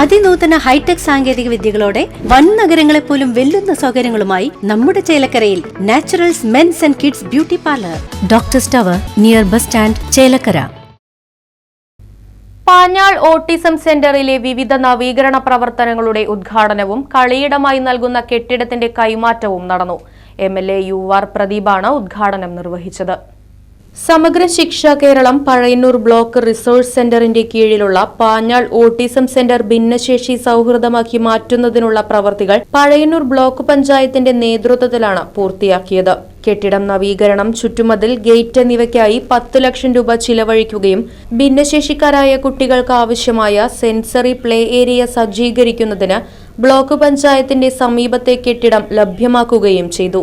അതിനൂതന hi tech സാങ്കേതിക വിദ്യകളോടെ വൻ നഗരങ്ങളെ പോലും വെല്ലുന്ന സൗകര്യങ്ങളുമായി നമ്മുടെ ചേലക്കരയിൽ Naturals men's and kids beauty parlour. Doctor Tower near bus stand Chelakkara. Panjal autism സെന്ററിലെ വിവിധ നവീകരണ പ്രവർത്തനങ്ങളുടെ ഉദ്ഘാടനവും കളിയിടമായി നൽകുന്ന കെട്ടിടത്തിന്റെ കൈമാറ്റവും നടന്നു. M L A U R പ്രദീപാണ് ഉദ്ഘാടനം നിർവഹിച്ചത്. സമഗ്ര ശിക്ഷ കേരളം പഴയന്നൂർ ബ്ലോക്ക് റിസോഴ്സ് സെന്ററിന്റെ കീഴിലുള്ള പാഞ്ഞാൾ ഓട്ടിസം സെന്റർ ഭിന്നശേഷി സൗഹൃദമാക്കി മാറ്റുന്നതിനുള്ള പ്രവർത്തികൾ പഴയന്നൂർ ബ്ലോക്ക് പഞ്ചായത്തിന്റെ നേതൃത്വത്തിലാണ് പൂർത്തിയാക്കിയത്. കെട്ടിടം നവീകരണം ചുറ്റുമതിൽ ഗേറ്റ് എന്നിവയ്ക്കായി പത്ത് ലക്ഷം രൂപ ചിലവഴിക്കുകയും ഭിന്നശേഷിക്കാരായ കുട്ടികൾക്ക് ആവശ്യമായ സെൻസറി പ്ലേ ഏരിയ സജ്ജീകരിക്കുന്നതിന് ബ്ലോക്ക് പഞ്ചായത്തിന്റെ സമീപത്തെ കെട്ടിടം ലഭ്യമാക്കുകയും ചെയ്തു.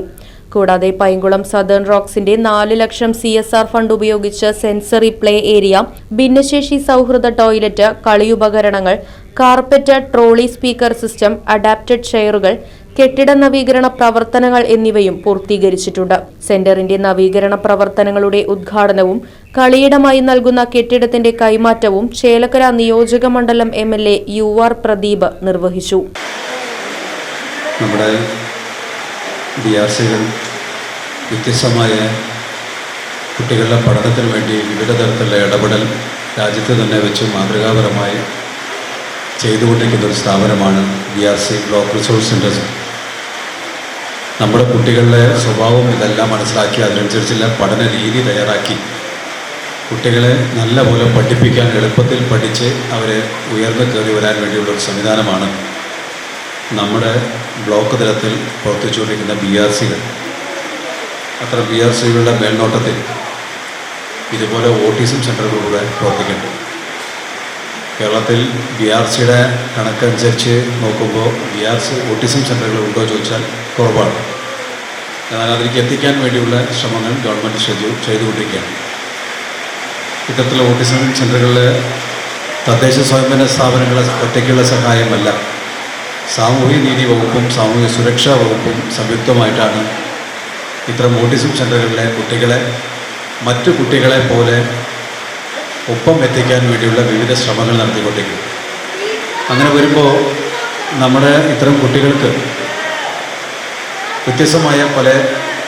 കൂടാതെ പൈങ്കുളം സദേൺ റോക്സിന്റെ നാല് ലക്ഷം സി എസ് ആർ ഫണ്ട് ഉപയോഗിച്ച് സെൻസറി പ്ലേ ഏരിയ ഭിന്നശേഷി സൗഹൃദ toilet കളിയുപകരണങ്ങൾ carpet trolley speaker system adapted ഷെയറുകൾ കെട്ടിട നവീകരണ പ്രവർത്തനങ്ങൾ എന്നിവയും പൂർത്തീകരിച്ചിട്ടുണ്ട്. സെന്ററിന്റെ നവീകരണ പ്രവർത്തനങ്ങളുടെ ഉദ്ഘാടനവും കളിയിടമായി നൽകുന്ന കെട്ടിടത്തിന്റെ കൈമാറ്റവും ചേലക്കര നിയോജക മണ്ഡലം M L A U R Pradeep നിർവഹിച്ചു. ഡി ആർ സികൾ വ്യത്യസ്തമായ കുട്ടികളുടെ പഠനത്തിന് വേണ്ടി വിവിധ തരത്തിലുള്ള ഇടപെടൽ രാജ്യത്ത് തന്നെ വെച്ച് മാതൃകാപരമായി ചെയ്തുകൊണ്ടിരിക്കുന്ന ഒരു സ്ഥാപനമാണ് B R C block resource centres നമ്മുടെ കുട്ടികളുടെ സ്വഭാവം ഇതെല്ലാം മനസ്സിലാക്കി അതിനനുസരിച്ചുള്ള പഠന രീതി തയ്യാറാക്കി കുട്ടികളെ നല്ല പോലെ പഠിപ്പിക്കാൻ എളുപ്പത്തിൽ പഠിച്ച് അവരെ ഉയർന്നു കയറി വരാൻ വേണ്ടിയുള്ള ഒരു സംവിധാനമാണ് നമ്മുടെ ബ്ലോക്ക് തലത്തിൽ പ്രവർത്തിച്ചുകൊണ്ടിരിക്കുന്ന ബി ആർ സികൾ അത്ര ബി ആർ സികളുടെ മേൽനോട്ടത്തിൽ ഇതുപോലെ ഓട്ടിസം സെന്ററുകളിലൂടെ പ്രവർത്തിക്കുന്നുണ്ട്. കേരളത്തിൽ ബി ആർ സിയുടെ കണക്കനുസരിച്ച് നോക്കുമ്പോൾ ബി ആർ സി ഓട്ടിസം സെന്ററുകൾ ഉണ്ടോ ചോദിച്ചാൽ കുറവാണ്. എന്നാൽ അതിലേക്ക് എത്തിക്കാൻ വേണ്ടിയുള്ള ശ്രമങ്ങൾ ഗവൺമെന്റ് ചെയ്തു ചെയ്തുകൊണ്ടിരിക്കുകയാണ്. ഇത്തരത്തിലുള്ള ഓട്ടിസം സെന്ററുകളിൽ തദ്ദേശ സ്വയംഭരണ സ്ഥാപനങ്ങളെ ഒറ്റയ്ക്കുള്ള സഹായമല്ല. സാമൂഹ്യ നീതി വകുപ്പും സാമൂഹ്യ സുരക്ഷാ വകുപ്പും സംയുക്തമായിട്ടാണ് ഇത്തരം ഓട്ടിസം സെന്ററുകളിലെ കുട്ടികളെ മറ്റു കുട്ടികളെ പോലെ ഒപ്പം എത്തിക്കാൻ വേണ്ടിയുള്ള വിവിധ ശ്രമങ്ങൾ നടത്തിക്കൊണ്ടിരിക്കും അങ്ങനെ വരുമ്പോൾ നമ്മുടെ ഇത്തരം കുട്ടികൾക്ക് വ്യത്യസ്തമായ പല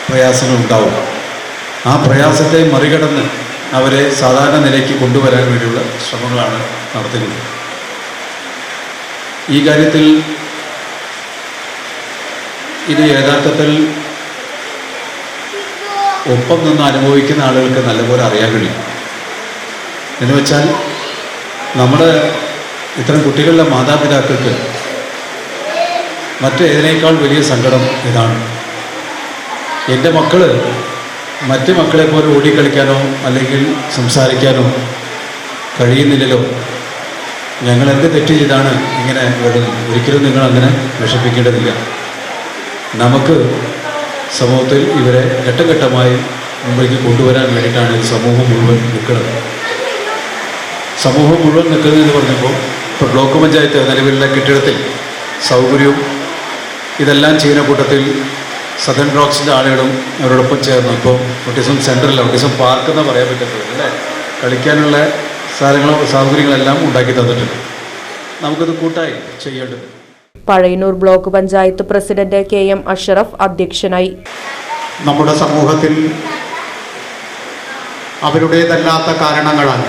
പ്രയാസങ്ങളുണ്ടാവും ആ പ്രയാസത്തെ മറികടന്ന് അവരെ സാധാരണ നിലയ്ക്ക് കൊണ്ടുവരാൻ വേണ്ടിയുള്ള ശ്രമങ്ങളാണ് നടത്തുന്നത്. ഈ കാര്യത്തിൽ ഇത് യഥാർത്ഥത്തിൽ ഒപ്പം നിന്ന് അനുഭവിക്കുന്ന ആളുകൾക്ക് നല്ലപോലെ അറിയാൻ കഴിയും. എന്ന് വെച്ചാൽ നമ്മുടെ ഇത്തരം കുട്ടികളുടെ മാതാപിതാക്കൾക്ക് മറ്റേതിനേക്കാൾ വലിയ സങ്കടം ഇതാണ്. എന്റെ മക്കൾ മറ്റ് മക്കളെ പോലെ ഓടിക്കളിക്കാനോ അല്ലെങ്കിൽ സംസാരിക്കാനോ കഴിയുന്നില്ലല്ലോ. ഞങ്ങൾ എന്ത് തെറ്റ് ചെയ്താണ് ഇങ്ങനെ വരുന്നത്? ഒരിക്കലും നിങ്ങൾ അങ്ങനെ വിഷമിക്കേണ്ടതില്ല. നമുക്ക് സമൂഹത്തിൽ ഇവരെ ഘട്ടംഘട്ടമായി മുമ്പിലേക്ക് കൊണ്ടുവരാൻ വേണ്ടിയിട്ടാണ് ഈ സമൂഹം മുഴുവൻ നിൽക്കുന്നത്. സമൂഹം മുഴുവൻ നിൽക്കുന്നത് എന്ന് പറഞ്ഞപ്പോൾ ഇപ്പോൾ ബ്ലോക്ക് പഞ്ചായത്ത് നിലവിലുള്ള കെട്ടിടത്തിൽ സൗകര്യവും ഇതെല്ലാം ചെയ്യുന്ന കൂട്ടത്തിൽ സദൻ ബ്ലോക്സിന്റെ ആളുകളും അവരോടൊപ്പം ചേർന്ന്. ഇപ്പോൾ ഓട്ടിസം സെന്ററിൽ ഓട്ടിസം പാർക്ക് എന്ന് പറയാൻ പറ്റത്തില്ല അല്ലേ? കളിക്കാനുള്ള സാധനങ്ങളും സൗകര്യങ്ങളെല്ലാം ഉണ്ടാക്കി തന്നിട്ടുണ്ട്. നമുക്കത് കൂട്ടായി ചെയ്യേണ്ടത്. Pazhayannur block panchayat president K M Ashraf അധ്യക്ഷനായി. നമ്മുടെ സമൂഹത്തിൽ അവരുടേതല്ലാത്ത കാരണങ്ങളാൽ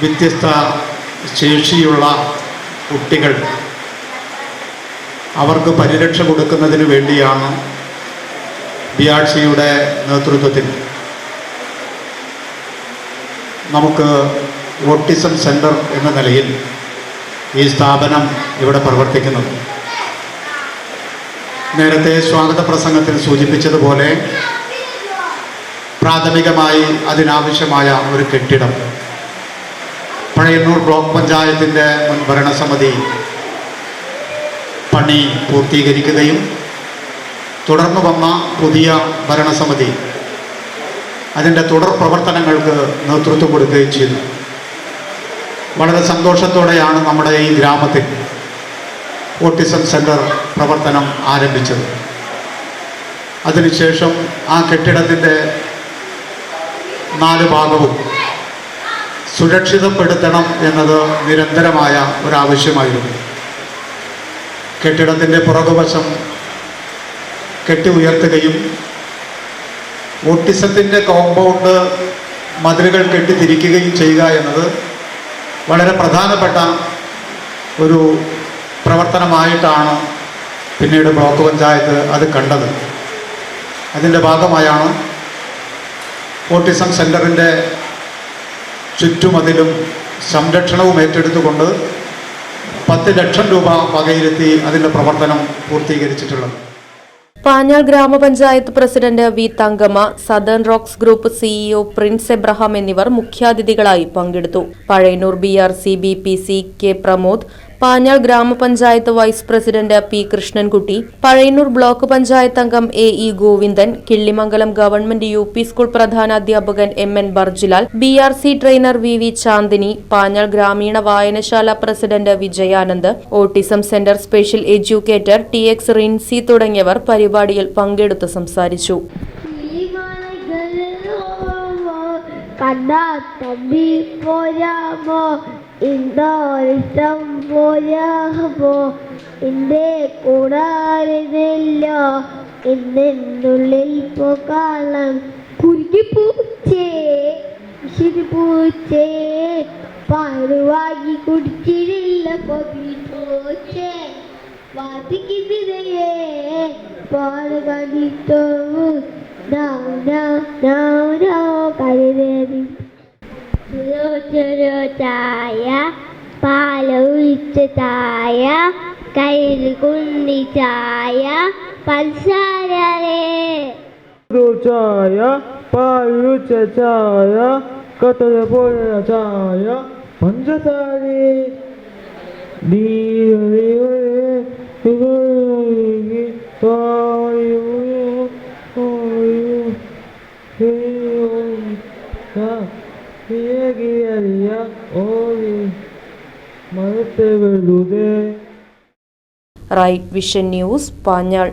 വ്യത്യസ്ത ശേഷിയുള്ള കുട്ടികൾ അവർക്ക് പരിരക്ഷ കൊടുക്കുന്നതിന് വേണ്ടിയാണ് ബിയാഴ്ചയുടെ നേതൃത്വത്തിൽ നമുക്ക് ഓട്ടിസം സെന്റർ എന്ന നിലയിൽ ഈ സ്ഥാപനം ഇവിടെ പ്രവർത്തിക്കുന്നത്. നേരത്തെ സ്വാഗത പ്രസംഗത്തിൽ സൂചിപ്പിച്ചതുപോലെ പ്രാഥമികമായി അതിനാവശ്യമായ ഒരു കെട്ടിടം. പഴയന്നൂർ ബ്ലോക്ക് പഞ്ചായത്തിന്റെ മുൻ ഭരണസമിതി പണി പൂർത്തീകരിക്കുകയും തുടർന്ന് വന്ന പുതിയ ഭരണസമിതി അതിന്റെ തുടർ പ്രവർത്തനങ്ങൾക്ക് നേതൃത്വം കൊടുക്കുകയും ചെയ്തു. വളരെ സന്തോഷത്തോടെയാണ് നമ്മുടെ ഈ ഗ്രാമത്തിൽ ഓട്ടിസം സെന്റർ പ്രവർത്തനം ആരംഭിച്ചത്. അതിനുശേഷം ആ കെട്ടിടത്തിന്റെ നാല് ഭാഗവും സുരക്ഷിതപ്പെടുത്തണം എന്നത് നിരന്തരമായ ഒരാവശ്യമായിരുന്നു. കെട്ടിടത്തിന്റെ പുറകുവശം കെട്ടി ഉയർത്തുകയും ഓട്ടിസത്തിന്റെ കോമ്പൗണ്ട് മതിലുകൾ കെട്ടിത്തിരിക്കുകയും ചെയ്യുക എന്നത് വളരെ പ്രധാനപ്പെട്ട ഒരു പ്രവർത്തനമായിട്ടാണ് പിന്നീട് ബ്ലോക്ക് പഞ്ചായത്ത് അത് കണ്ടത്. അതിന്റെ ഭാഗമായാണ് ഓട്ടിസം സെന്ററിന്റെ ചുറ്റുമതിലും സംരക്ഷണവും ഏറ്റെടുത്തുകൊണ്ട് പത്ത് ലക്ഷം രൂപ വകയിരുത്തി അതിന്റെ പ്രവർത്തനം പൂർത്തീകരിച്ചിട്ടുള്ളത്. Panjal grama panchayat president V Thankamma Southern Rocks group CEO Prince Abraham എന്നിവർ മുഖ്യാതിഥികളായി പങ്കെടുത്തു. Pazhayannur B R C B P C K Pramod Panjal grama panchayat vice president P Krishnankutty Pazhayannur block panchayat അംഗം A E Govindan Killimangalam government U P school പ്രധാനാധ്യാപകൻ M N Barjilal B R C trainer V V Chandini Panjal ഗ്രാമീണ വായനശാല president Vijayanand autism centre special educator T X Rincy തുടങ്ങിയവർ പരിപാടിയിൽ പങ്കെടുത്ത് സംസാരിച്ചു. കണ്ടാ തമ്പി പോരാമോ? ഇന്നോരിഷ്ടം പോരാമോ? ഇന്റെ കൂടാറിതല്ലോ ഇന്നുള്ളിൽ പോകാളം. കുരുക്കി പൂച്ചേ ശരി പൂച്ചേ പാൽ വാങ്ങി കുടിച്ചിട്ടില്ല കൊതി പൂച്ചേ വാദിക്കുന്നതേ പാൽ കണ്ടിട്ടോ നോ നോ നോ നോ. ചെറു ചെറു ചായ പാലൊഴിച്ച ചായ കയ്യിൽ കുണ്ടി ചായ പഞ്ചസാരേ ചായ പായുച്ച ചായ കട്ടത പോയ ചായ പഞ്ചസാരി റൈറ്റ് വിഷൻ ന്യൂസ് പാഞ്ഞാൾ